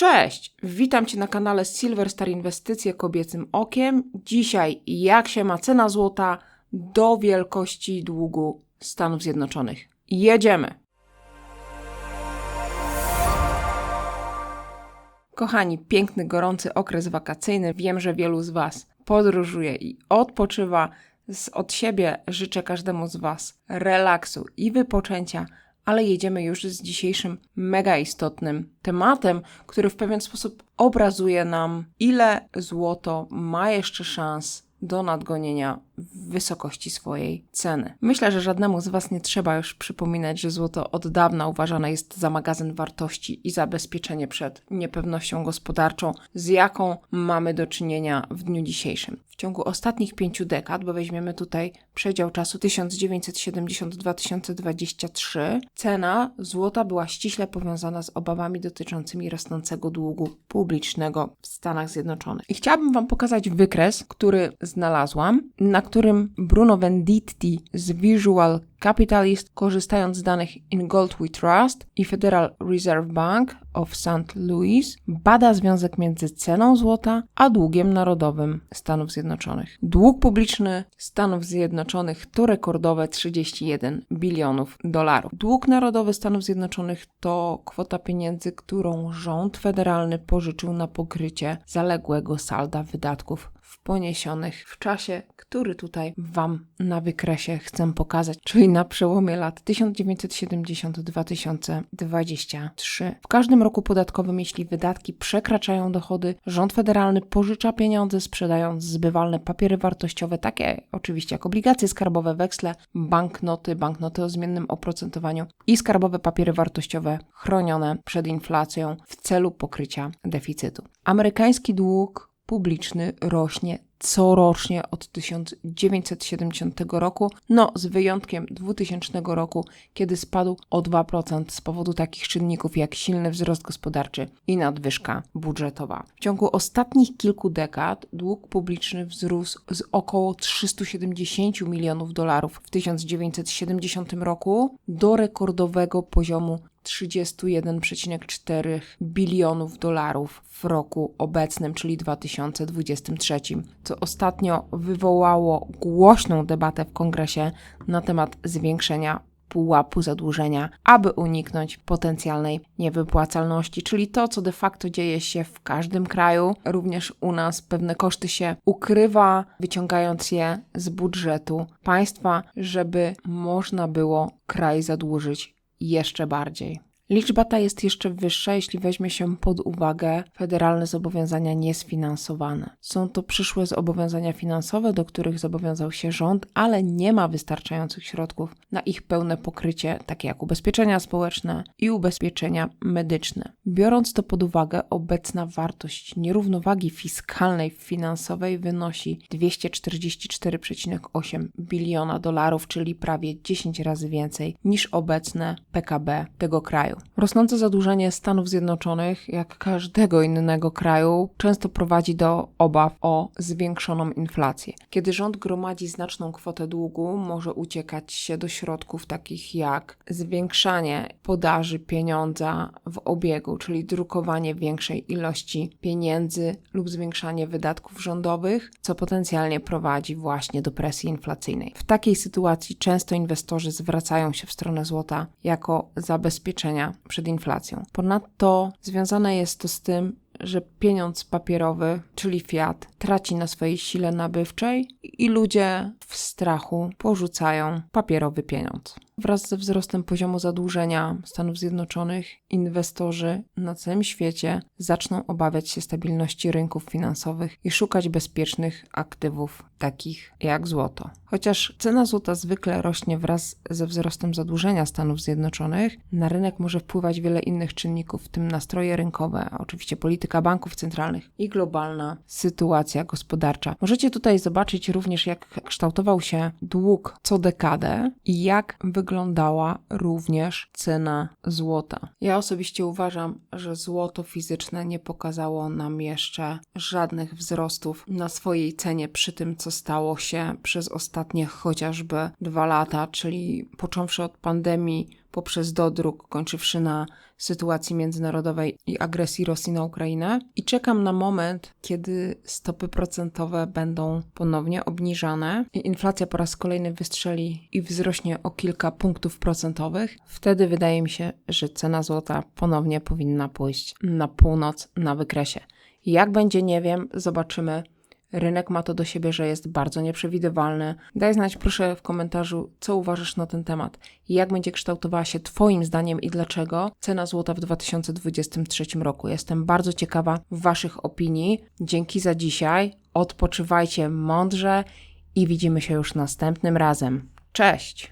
Cześć! Witam Cię na kanale Silver Star Inwestycje Kobiecym Okiem. Dzisiaj jak się ma cena złota do wielkości długu Stanów Zjednoczonych. Jedziemy! Kochani, piękny, gorący okres wakacyjny. Wiem, że wielu z Was podróżuje i odpoczywa. Z od siebie życzę każdemu z Was relaksu i wypoczęcia ale jedziemy już z dzisiejszym mega istotnym tematem, który w pewien sposób obrazuje nam, ile złoto ma jeszcze szans do nadgonienia wysokości swojej ceny. Myślę, że żadnemu z Was nie trzeba już przypominać, że złoto od dawna uważane jest za magazyn wartości i zabezpieczenie przed niepewnością gospodarczą, z jaką mamy do czynienia w dniu dzisiejszym. Ciągu ostatnich pięciu dekad, bo weźmiemy tutaj przedział czasu 1972-2023, cena złota była ściśle powiązana z obawami dotyczącymi rosnącego długu publicznego w Stanach Zjednoczonych. I chciałabym Wam pokazać wykres, który znalazłam, na którym Bruno Venditti z Visual Capitalist, korzystając z danych In Gold We Trust i Federal Reserve Bank of St. Louis, bada związek między ceną złota a długiem narodowym Stanów Zjednoczonych. Dług publiczny Stanów Zjednoczonych to rekordowe 31 bilionów dolarów. Dług narodowy Stanów Zjednoczonych to kwota pieniędzy, którą rząd federalny pożyczył na pokrycie zaległego salda wydatków poniesionych w czasie, który tutaj Wam na wykresie chcę pokazać, czyli na przełomie lat 1970-2023. W każdym roku podatkowym, jeśli wydatki przekraczają dochody, rząd federalny pożycza pieniądze, sprzedając zbywalne papiery wartościowe, takie oczywiście jak obligacje skarbowe, weksle, banknoty, banknoty o zmiennym oprocentowaniu i skarbowe papiery wartościowe chronione przed inflacją w celu pokrycia deficytu. Amerykański dług publiczny rośnie corocznie od 1970 roku, no z wyjątkiem 2000 roku, kiedy spadł o 2% z powodu takich czynników jak silny wzrost gospodarczy i nadwyżka budżetowa. W ciągu ostatnich kilku dekad dług publiczny wzrósł z około 370 milionów dolarów w 1970 roku do rekordowego poziomu 31,4 bilionów dolarów w roku obecnym, czyli 2023, co ostatnio wywołało głośną debatę w kongresie na temat zwiększenia pułapu zadłużenia, aby uniknąć potencjalnej niewypłacalności, czyli to, co de facto dzieje się w każdym kraju, również u nas pewne koszty się ukrywa, wyciągając je z budżetu państwa, żeby można było kraj zadłużyć jeszcze bardziej. Liczba ta jest jeszcze wyższa, jeśli weźmie się pod uwagę federalne zobowiązania niesfinansowane. Są to przyszłe zobowiązania finansowe, do których zobowiązał się rząd, ale nie ma wystarczających środków na ich pełne pokrycie, takie jak ubezpieczenia społeczne i ubezpieczenia medyczne. Biorąc to pod uwagę, obecna wartość nierównowagi fiskalnej finansowej wynosi 244,8 biliona dolarów, czyli prawie 10 razy więcej niż obecne PKB tego kraju. Rosnące zadłużenie Stanów Zjednoczonych, jak każdego innego kraju, często prowadzi do obaw o zwiększoną inflację. Kiedy rząd gromadzi znaczną kwotę długu, może uciekać się do środków takich jak zwiększanie podaży pieniądza w obiegu, czyli drukowanie większej ilości pieniędzy lub zwiększanie wydatków rządowych, co potencjalnie prowadzi właśnie do presji inflacyjnej. W takiej sytuacji często inwestorzy zwracają się w stronę złota jako zabezpieczenia przed inflacją. Ponadto związane jest to z tym, że pieniądz papierowy, czyli fiat, traci na swojej sile nabywczej i ludzie w strachu porzucają papierowy pieniądz. Wraz ze wzrostem poziomu zadłużenia Stanów Zjednoczonych, inwestorzy na całym świecie zaczną obawiać się stabilności rynków finansowych i szukać bezpiecznych aktywów, takich jak złoto. Chociaż cena złota zwykle rośnie wraz ze wzrostem zadłużenia Stanów Zjednoczonych, na rynek może wpływać wiele innych czynników, w tym nastroje rynkowe, oczywiście polityka banków centralnych i globalna sytuacja gospodarcza. Możecie tutaj zobaczyć również, jak kształtował się dług co dekadę i jak wygląda wyglądała również cena złota. Ja osobiście uważam, że złoto fizyczne nie pokazało nam jeszcze żadnych wzrostów na swojej cenie przy tym, co stało się przez ostatnie chociażby dwa lata, czyli począwszy od pandemii poprzez dodruk, kończywszy na sytuacji międzynarodowej i agresji Rosji na Ukrainę. I czekam na moment, kiedy stopy procentowe będą ponownie obniżane i inflacja po raz kolejny wystrzeli i wzrośnie o kilka punktów procentowych. Wtedy wydaje mi się, że cena złota ponownie powinna pójść na północ na wykresie. Jak będzie, nie wiem, zobaczymy. Rynek ma to do siebie, że jest bardzo nieprzewidywalny. Daj znać proszę w komentarzu, co uważasz na ten temat i jak będzie kształtowała się Twoim zdaniem i dlaczego cena złota w 2023 roku. Jestem bardzo ciekawa Waszych opinii. Dzięki za dzisiaj. Odpoczywajcie mądrze i widzimy się już następnym razem. Cześć!